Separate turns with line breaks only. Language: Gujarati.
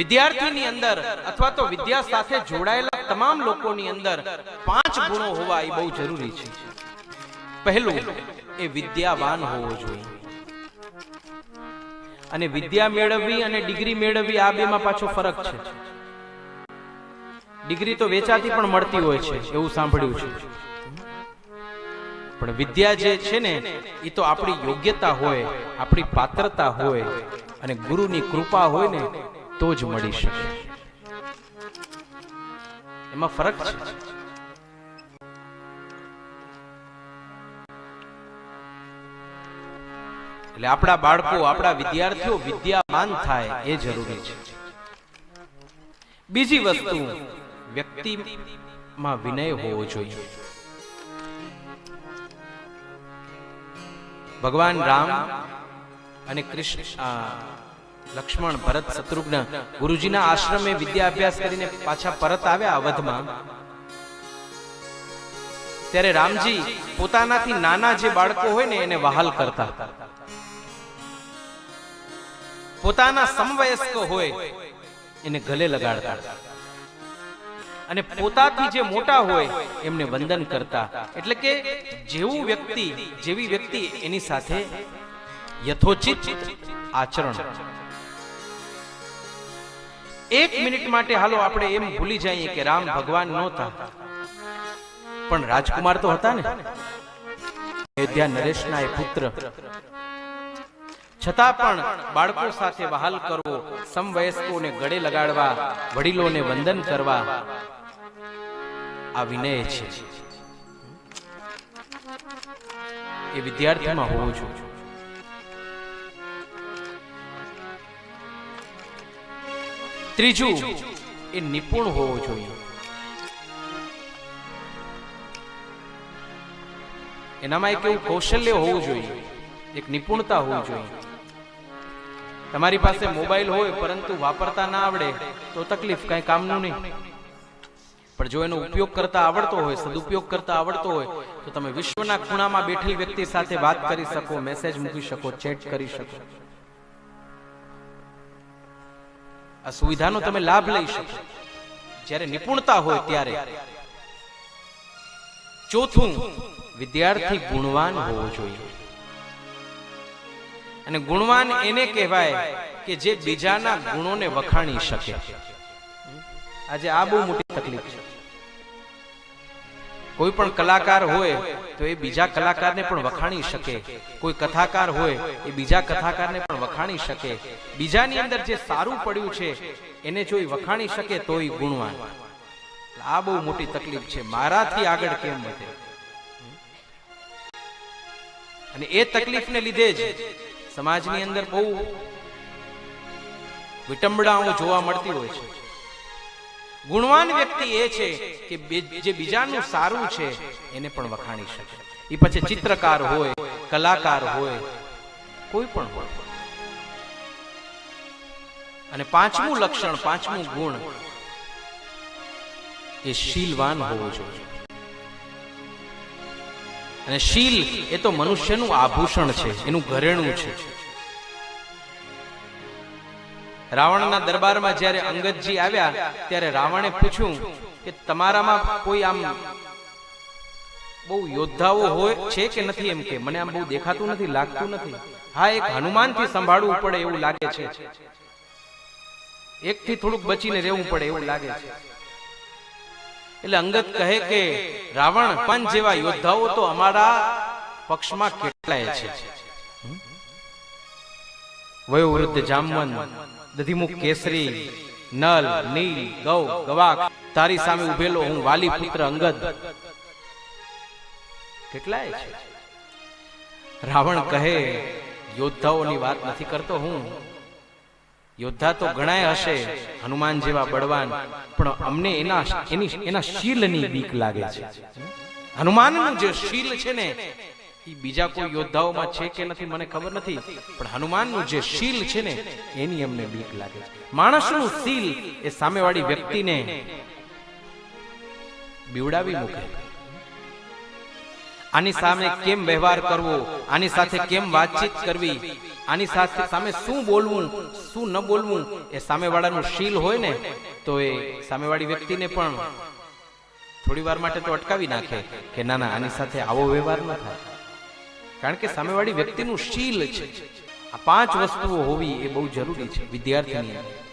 વિદ્યાર્થીની અંદર અથવા તો વિદ્યા સાથે જોડાયેલા તમામ લોકોની અંદર પાંચ ગુણો હોવા એ બહુ જરૂરી છે. પહેલું એ વિદ્યાવાન હોવો જોઈએ. અને વિદ્યા મેળવવી અને ડિગ્રી મેળવવી આ બેમાં પાછો ફરક છે. ડિગ્રી તો વેચાતી પણ મળતી હોય છે, એવું સાંભળ્યું છે. પણ વિદ્યા જે છે ને, એ તો આપણી યોગ્યતા હોય, આપણી પાત્રતા હોય અને ગુરુની કૃપા હોય ને તો જ મળી શકે. એમાં ફરક છે. એટલે આપણા બાળકો, આપણા વિદ્યાર્થીઓ વિદ્યામાન થાય એ જરૂરી છે. બીજી વસ્તુ, વ્યક્તિમાં વિનય હોવો જોઈએ. ભગવાન રામ અને કૃષ્ણ લક્ષ્મણ ભરત શત્રુઘ્ન ગુરુજીના આશ્રમે વિદ્યા અભ્યાસ કરીને પાછા પરત આવ્યા અવધમાં. ત્યારે રામજી પોતાનાથી નાના જે બાળકો હોય ને એને વહાલ કરતા. પોતાના સમવયસ્કો હોય એને ગલે લગાડતા. અને પોતાથી જે મોટા હોય એમને વંદન કરતા. એટલે કે જેવું વ્યક્તિ, જેવી વ્યક્તિ એની સાથે યથોચિત આચરણ. એક મિનિટ માટે હાલો આપણે એમ ભૂલી જઈએ કે રામ ભગવાન નહોતા. પણ રાજકુમાર તો હતા ને. અયોધ્યા નરેશના એ પુત્ર. છતાં પણ બાળકો સાથે વહાલ કરવો, સમવયસ્કોને ગળે લગાડવા, વડીલોને વંદન કરવા આ વિનય છે. એ વિદ્યાર્થીમાં હોવું જોઈએ. ત્રીજું, એ નિપુણ હોવો જોઈએ. એનામાં એક એવું કૌશલ્ય હોવું જોઈએ, એક નિપુણતા હોવી જોઈએ. તમારી પાસે મોબાઈલ હોય પરંતુ વાપરતા ના આવડે, તો તકલીફ, કઈ કામનું નહીં. પણ જો એનો ઉપયોગ કરતા આવડતો હોય, સદુપયોગ કરતા આવડતો હોય, તો તમે વિશ્વના ખૂણામાં બેઠેલ વ્યક્તિ સાથે વાત કરી શકો, મેસેજ મૂકી શકો, ચેટ કરી શકો. આ સુવિધાનો તમે લાભ લઈ શકો જ્યારે નિપુણતા હોય ત્યારે. ચોથું, વિદ્યાર્થી ગુણવાન હોવો જોઈએ. અને ગુણવાન એને કહેવાય કે જે બીજાના ગુણોને વખાણી શકે. આજે આ બહુ મોટી તકલીફ છે. કોઈ પણ કલાકાર હોય તો એ બીજા કલાકારને પણ વખાણી શકે. કોઈ કથાકાર હોય એ બીજા કથાકારને પણ વખાણી શકે. બીજાની અંદર જે સારું પડ્યું છે, એને જો એ વખાણી શકે તો એ ગુણવાન. આ બહુ મોટી તકલીફ છે. મારાથી આગળ કેમ વધે? અને એ તકલીફને લીધે જ સમાજની અંદર બહુ વિટંબડાઓ જોવા મળતી હોય છે. ગુણવાન વ્યક્તિ એ છે કે જે બીજાનું સારું છે, એને પણ વખાણી શકે. એ પછી ચિત્રકાર હોય, કલાકાર હોય, કોઈ પણ હોય. અને પાંચમું લક્ષણ, પાંચમું ગુણ એ શીલવાન હોવો જોઈએ. અને શીલ એ તો મનુષ્યનું આભૂષણ છે, એનું ઘરેણું છે. રાવણના દરબારમાં જ્યારે અંગદજી આવ્યા, ત્યારે રાવણે પૂછ્યું કે તમારામાં કોઈ આમ બહુ યોદ્ધાઓ હોય છે કે નથી એમ કે? મને આમ બહુ દેખાતું નથી, લાગતું નથી. હા, એક હનુમાનથી સંભાળવું પડે એવું લાગે છે. એકથી થોડુંક બચીને રહેવું પડે એવું લાગે છે. એટલે અંગત કહે કે, રાવણ પંચ જેવા યોદ્ધાઓ તો અમારા પક્ષમાં કેટલાય છે. વયોવૃદ્ધ જામવન દધીમુખ કેસરી, નલ, નીલ, ગૌ, ગવાક, તારી સામે ઉભેલો હું વાલી પુત્ર અંગદ. કેટલાય છે? રાવણ કહે, યોદ્ધાઓની વાત નથી કરતો હું. યોદ્ધા તો ઘણાય હશે, હનુમાન જેવા બળવાન, પણ અમને એના એની એના શીલની બીક લાગે છે. હનુમાનનું જે શીલ છે ને બીજા કોઈ યોદ્ધાઓમાં છે કે નથી, મને ખબર નથી. પણ હનુમાનનું જે શીલ છે ને, એની અમને બીક લાગે છે. માણસનું શીલ એ સામેવાળી વ્યક્તિને બીવડાવી મૂકે. આની સામે કેમ વ્યવહાર કરવો, આની સાથે કેમ વાતચીત કરવી, આની સાથે સામે શું બોલવું, શું ન બોલવું, એ સામેવાળાનું શીલ હોય ને, તો એ સામેવાળી વ્યક્તિને પણ થોડી વાર માટે તો અટકાવી નાખે કે ના ના, આની સાથે આવો વ્યવહાર ન થાય. કારણ કે સામેવાળી વ્યક્તિનું શીલ છે. આ પાંચ વસ્તુઓ હોવી એ બહુ જરૂરી છે. વિદ્યાર્થીની અંદર.